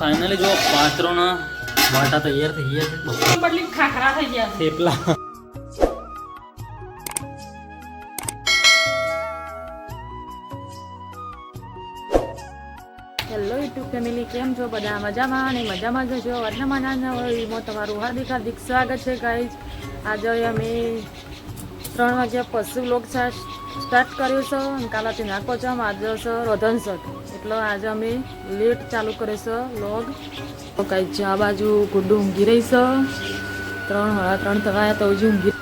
Finally જો પાત્રોના વાટા તૈયાર થઈ ગયા છે. ખાખરા થઈ ગયા થેપલા. હેલો યુટ્યુબ ફેમિલી કેમ છો બધા? મજામાં અને મજામાં જ છો વર્તમાન નાના તમારું હાર્દિક હાર્દિક સ્વાગત છે ગાઈઝ આજે અમે ત્રણ વાગ્યા પશુ લોક સ્ટાર્ટ કર્યો છે. અને કાલાથી નાખો છો. આમ આજે છે રોધન શટ એટલે આજે અમે લેટ ચાલુ કર્યો છે લોગ કાંઈ છે બાજુ ગુડ્ડુ ઊંઘી રહી ત્રણ હળા ત્રણ થવા તો હજી ઊંઘી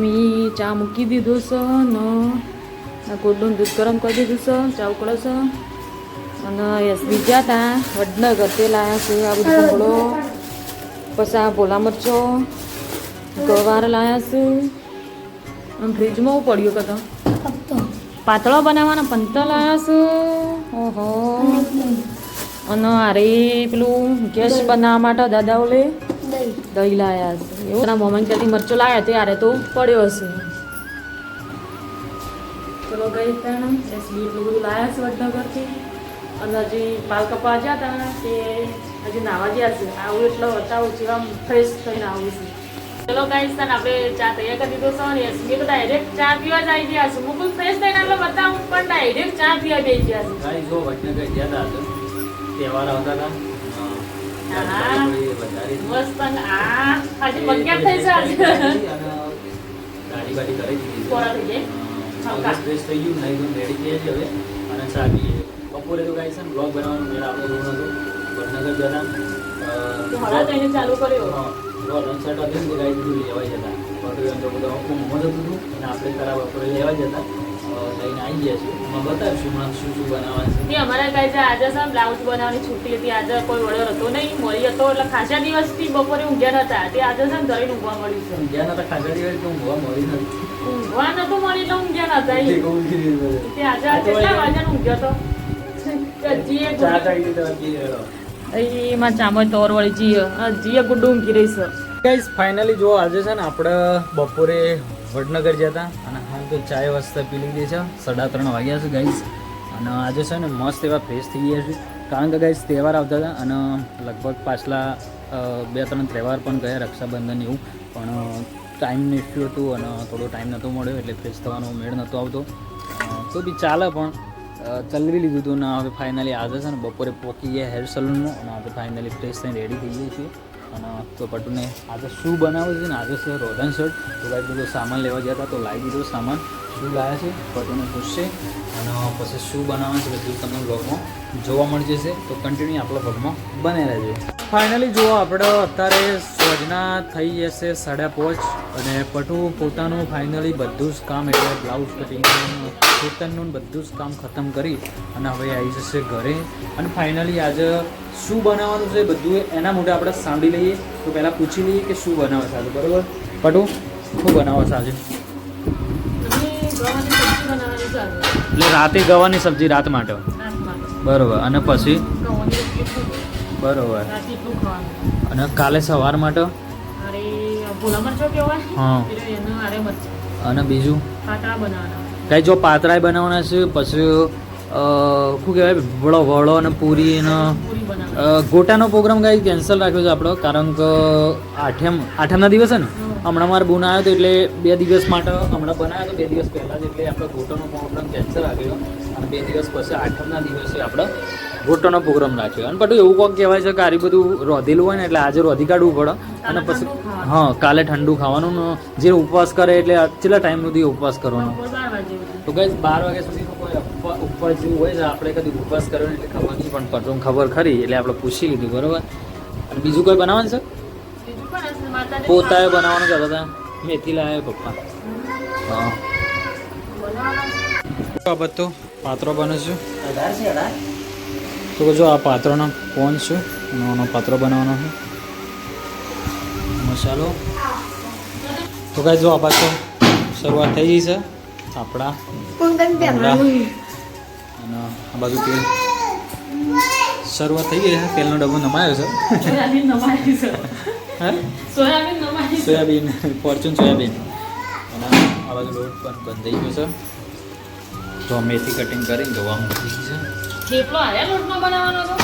મેં ચા મૂકી દીધો છે ને આ ગુડ્ડુનું દૂધ ગરમ કરી દીધું છે. ચા ઉકળો છે. અને એસબી ગયા હતા. વડનગર તે લાયા છે આ બધું ઘોડો પછી આ ભોલા મરચો. ગવાર લાયા છે. ફ્રીજમાં હું પડ્યું કતો. પાતળો બનાવવાના પંતા લાયા ઓહો. અને અરે પેલું ગેસ બનાવવા માટે દાદા ઓલે દહીં. લાયા છે. એવું એના મોમાં ત્યાંથી મરચો લાયા તે આરે તો પડ્યો હશે. ચલો ગઈ ત્યાં એટલું બધું લાયા છે વડનગરથી. અને હજી પાલ કપા ગયા હતા તે હજી નાવા ગયા છે. આવું એટલે બતાવું છે આમ ફ્રેશ થઈને આવું છું. ચલો ગાઈસ તને આપણે ચા તૈયાર કરી દીધો છે અને યશમી તો ડાયરેક્ટ ચા પીવા જ આવી ગયા છે. મુકુલ ફ્રેશ થઈને એટલે બતાવું પણ ડાયરેક્ટ ચા પીવા જઈ ગયા છે. ગાઈસ જો વડનગર ગયા હતા તહેવાર આવતા હતા મસ્ત આ આજે બગ્યા થઈ છે. આજે દાઢી બાડી કરી દીધી કોરા થઈ જાય ફ્રેશ થઈ ગયું. નહીં તો રેડી થઈ હવે. અને ચા પીએ. બપોરે તો ગાઈ છે ને બ્લોગ બનાવવાનું મેળ આપણે રૂમ હતો. વડનગર જતા. હળા થઈને ચાલુ કર્યો. લંચ સેટ ને ગાઈ બધું લેવાઈ જતા. બટું તો આખું મોમો હતું અને આપણે ખરાબ બપોરે લેવાઈ જતા. લઈને આવી ગયા છીએ. એમાં બતાવીશું હમણાં શું શું બનાવવાનું છે. અમારા કઈ આજે છે બ્લાઉઝ બનાવવાની છૂટી હતી આજે કોઈ વડર હતો નહીં. મળી હતો એટલે ખાસા દિવસથી બપોરે ઊંઘ્યા નતા તે આજે છે ને ધરીને ઊંઘવા મળ્યું છે. ગયા નતા ખાસા દિવસ તો ઊંઘવા મળી નથી ઊંઘવા નતું મળી તો ઊંઘ્યા નતા તે આજે કેટલા વાગ્યાનો ઊંઘ્યો તો? હજી એક હેરો. એમાં ચામચ તોર વળી જીએ. જીએ ઊંઘી રહી છે. ગાઈઝ ફાઇનલી જો આજે છે ને આપણે બપોરે વડનગર જતા અને હાલ તો ચાય વાસ્તા પી લીધી છે. સાડા ત્રણ વાગ્યા છે ગાઈઝ અને આજે છે ને મસ્ત એવા ફ્રેશ થઈ ગયા છે. કારણ કે ગાઈઝ તહેવાર આવતા હતા અને લગભગ પાછલા બે ત્રણ તહેવાર પણ ગયા, રક્ષાબંધન એવું. પણ ટાઈમનું ઇસ્યુ હતું અને થોડો ટાઈમ નહોતો મળ્યો એટલે ફ્રેશ થવાનો મેળ નહોતો આવતો. તો બી ચાલે પણ. ચલવી લીધું હતું ને હવે ફાઇનલી આજે છે ને બપોરે પહોંચી ગયા હેર સલૂનમાં અને આજે ફાઇનલી ફ્રેશ થઈને રેડી થઈ ગયા છીએ. અને તો પટુને આજે શું બનાવે છે ને? આજે છે રોધન શર્ટ તો કાંઈ બધો સામાન લેવા ગયા હતા, તો લાવી દીધો સામાન. શું લાવ્યા છે? પટુને પૂછશે. અને પછી શું બનાવે છે બધું તમને બ્લોગમાં જોવા મળી જશે. તો કન્ટિન્યુ આપણા બ્લોગમાં બને રહેજો. ફાઇનલી જુઓ, આપણે અત્યારે સોજના થઈ જશે સાડા પાંચ. અને પટુ પોતાનું ફાઇનલી બધું જ કામ એટલે બ્લાઉઝ કટિંગનું ખેતરનું બધું જ કામ ખતમ કરી અને હવે આવી જશે ઘરે. અને ફાઇનલી આજે શું બનાવવાનું છે બધું એના માટે આપણે સાંભળી લઈએ. તો પહેલાં પૂછી લઈએ કે શું બનાવે છે આજે બરાબર? પટુ શું બનાવે છે આજે? એટલે રાતે ગવાની સબ્જી રાત માટે? બરોબર. અને પછી? બરોબર. અને કાલે સવાર માટે? હા. અને બીજું? કઈ જો પાતરાય બનાવવાના છે પછી શું કહેવાય? વડો વડો અને પૂરી અને ગોટાનો પ્રોગ્રામ કઈ કેન્સલ રાખ્યો છે આપણો? કારણ કે આઠમ આઠમના દિવસે ને? હમણાં મારે બુન આવ્યો હતો એટલે બે દિવસ માટે હમણાં બનાવ્યો હતો બે દિવસ પહેલાં જ એટલે આપણે ગોટાનો પ્રોગ્રામ કેન્સલ રાખ્યો. અને બે દિવસ પછી આઠમના દિવસે આપણે ગોટાનો પ્રોગ્રામ રાખ્યો. અને પછી એવું કોક કહેવાય છે કે આ બધું રોધેલું હોય ને એટલે આજે રોધી કાઢવું પડે. અને પછી હા કાલે ઠંડુ ખાવાનું. ને જે ઉપવાસ કરે એટલે કેટલા ટાઈમ સુધી ઉપવાસ કરવાનો? તો ગઈ બાર વાગ્યા સુધી કોઈ ઉપવાસ જેવું હોય છે આપણે કદી ઉપવાસ કર્યો એટલે ખબર નહીં પણ પટોને ખબર ખરી એટલે આપણે પૂછી લીધું બરોબર? અને બીજું કોઈ બનાવવાનું છે? પોતાએ બનાવવાનું કહેતા હતા. મેથી લાવ્યા પપ્પા. હા. આ બધું પાત્રો બને છે. તો જો આ પાત્રોનો કોણ છે અને પાત્રો બનાવવાનો છે. મસાલો. તો કાંઈ જો આ પાછો શરૂઆત થઈ ગઈ છે. આપણા. અને આ બાજુ તેલ શરૂઆત થઈ ગઈ છે. તેલનો ડબ્બો નમાયો છે. સોયાબીન હે? સોયાબીન નમાઈ છે. Soybean Fortune soybean. અને આ બાજુ લોટ પણ બંધ થઈ ગયો છે. તો મેથી કટિંગ કરીને જોવા મૂકી છે. થેપલો આયા લોટમાં બનાવવાનો હતો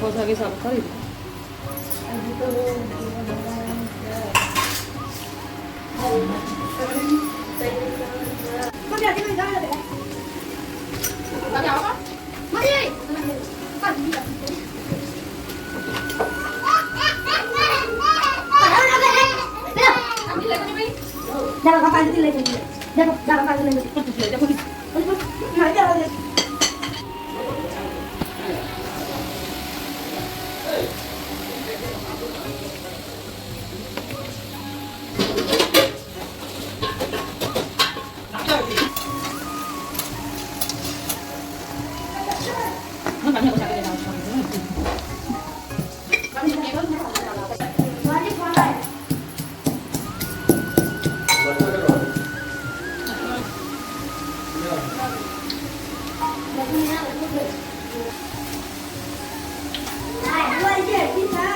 పోసాగి సబ్కాలి Jangan kau panggil lagi, jangan kau panggil lagi. Jangan kau panggil lagi.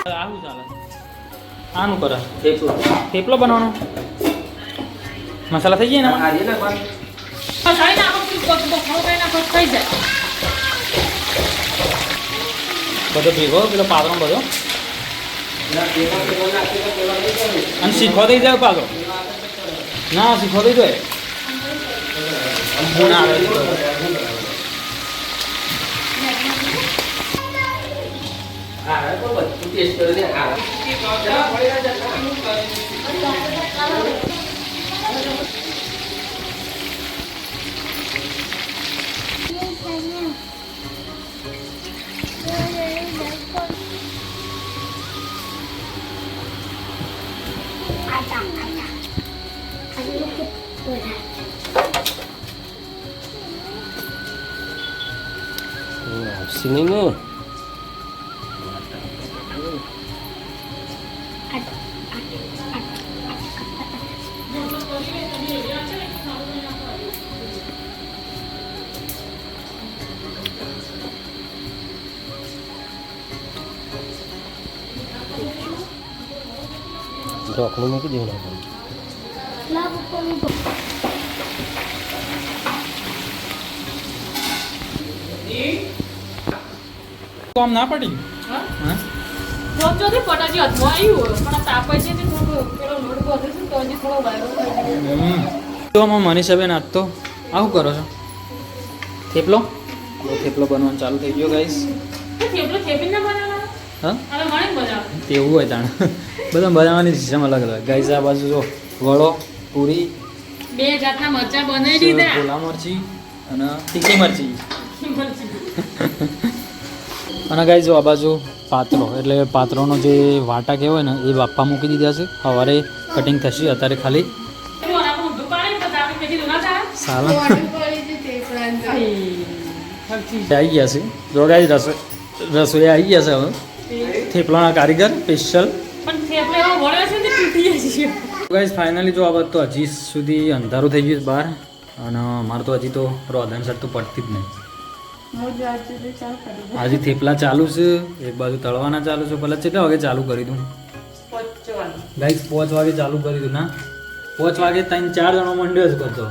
આવું ચાલે. આનું કરે. થેપલો. થેપલો બનાવવાનો? મસાલા થઈ જાય ને એમાં? ખાઈ નાખો તો બફારો ખાઈ નાખો તો થઈ જાય. બધો ભેગો પેલો પાતળો બધો. અને શીખો થઈ જાય પાદરો? ના શીખો થઈ જાય. ગુણ આવે છે. Sini ઢોકળું મૂકી તો આમ ના પડી? પટાજી હાથમાં આવ્યું પણ તાપ છે ને થોડું પેલો લોટ વધે છે તો હજી થોડો વાયરો. તો આમાં મનીષાબેન આજ તો આવું કરો છો? થેપલો? થેપલો બનવાનું ચાલુ થઈ ગયો ગાઈસ તો થેપલો થેપીને બનાવવાનો? હા? હવે મને બનાવ તેવું હોય તાણ. બધા બનાવવાની સિસ્ટમ અલગ અલગ. ગાઈઝ આ બાજુ જો વડો પૂરી બે જાતના મરચા બનાવી દીધા. કોલા મરચી અને તીખી મરચી. અને ગાઈ જો આ બાજુ પાત્રો એટલે પાત્રોનો જે વાટા કહેવાય ને એ બાપા મૂકી દીધા છે. સવારે કટિંગ થશે અત્યારે ખાલી સાલા. આવી આવી ગયા છે. જો ગાઈ રસોઈ રસોઈ આવી ગયા છે હવે. થેપલાના કારીગર સ્પેશિયલ. ગાઈઝ ફાઇનલી જો આ વાત તો હજી સુધી અંધારું થઈ ગયું છે બહાર અને મારે તો હજી તો રોધન સર તો પડતી જ નહીં. હજી થેપલા ચાલુ છે એક બાજુ તળવાના ચાલુ છે પહેલાં કેટલા વાગે ચાલુ કરી દઉં? ગાઈઝ પાંચ વાગે ચાલુ કરી દઉં ના? પાંચ વાગે ત્રણ ચાર જણો મંડ્યો જ કરતો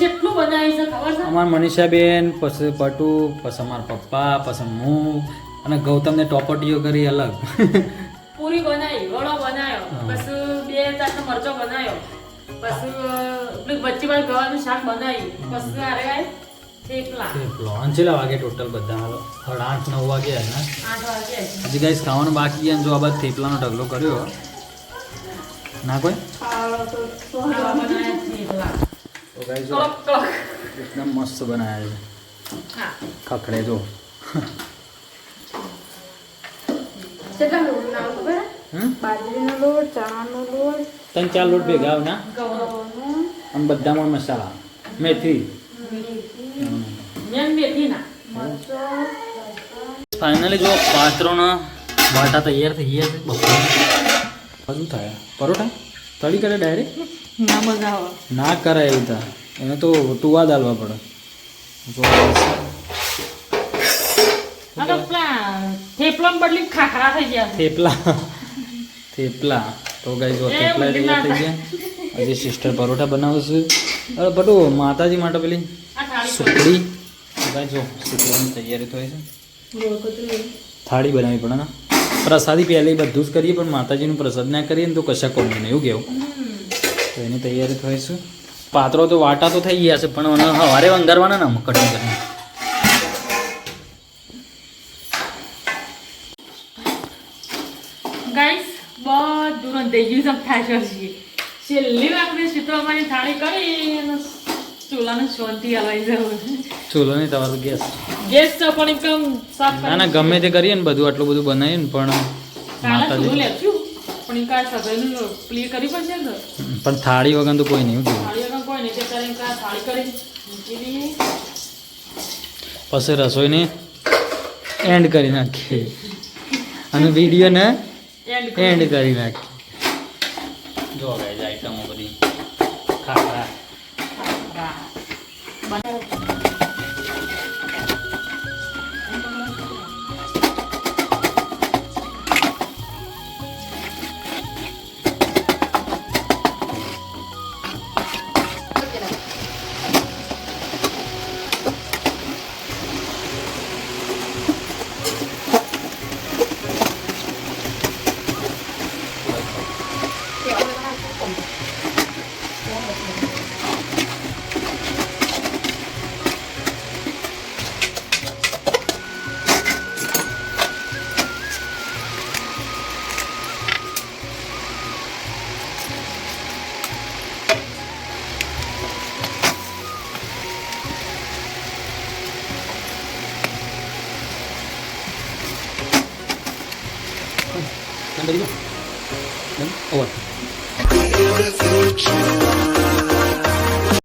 કેટલું બનાવી છે ખબર છે? અમારા મનીષાબેન પછી પટુ પછી અમારા પપ્પા પછી હું અને ગૌતમને ટોપટીઓ કરી અલગ. પૂરી બનાવી વડો બનાવ્યો પછી બે જાતનો મરચો બનાવ્યો પછી વચ્ચે ગવાનું શાક બનાવી પછી અરે વાગે ટોટલ બધા. હાલો આઠ નવ વાગે ને હજી ગાઈસ ખાવાનું બાકી છે જો આ બાદ થેપલાનો ઢગલો કર્યો. ના કોઈ? તો ગાઈસ જો એકદમ મસ્ત બનાવ્યા છે. ખખડે જો. ત્રણ ચાર લોટ ભેગા ના. અને બધામાં મસાલા. મેથી. ફાઇનલી જો પાત્રોના વાટા તૈયાર થઈ ગયા છે. બપોર. હજુ થાય. પરોઠા? તળી કરે ડાયરેક્ટ? ના કરાય એવું તા એને તો ટુવા દાલવા પડે. થેપલા બદલી ખાખરા થઈ ગયા થેપલા. થેપલા. તો ગાઈ જો થેપલા ઊંધી થઈ ગયા. હજી સિસ્ટર પરોઠા બનાવે છે. અરે બટુ માતાજી માટે પેલી સુખડી. ભાઈ જો શીખવાની તૈયારી થાય છે. થાળી બનાવવી પડે ને. પ્રસાદી પહેલાં બધું જ કરીએ પણ માતાજીનું પ્રસાદ ના કરીએ ને તો કશા કોમ નહીં એવું કેવું? તો એની તૈયારી છે પાત્રો તો વાટા તો થઈ ગયા છે પણ હવારે વંગારવાના ને કટિંગ કરીને. ગાઈસ બધું રંધાઈ ગયું છે થાય છે છેલ્લી વાગને શીતળામાની થાળી કરી અને ચૂલાને શાંતિ હલાવી જવું ચૂલો નહીં તમારું ગેસ. ગેસ તો પણ એકદમ સાફ ના ના ગમે તે કરીએ ને બધું આટલું બધું બનાવીએ ને પણ માતાજી પણ કાંઈ સગાઈનું ક્લિયર કરી પડશે ને પણ થાળી વગર તો કોઈ નહીં થાળી વગર કોઈ નહીં ત્યારે કાં થાળી કરી મૂકી દઈએ. પછી રસોઈને એન્ડ કરી નાખીએ. અને વિડીયોને એન્ડ એન્ડ કરી નાખીએ. જો ગાઈઝ આઈટમો બધી. ખાખરા. bienvenidos.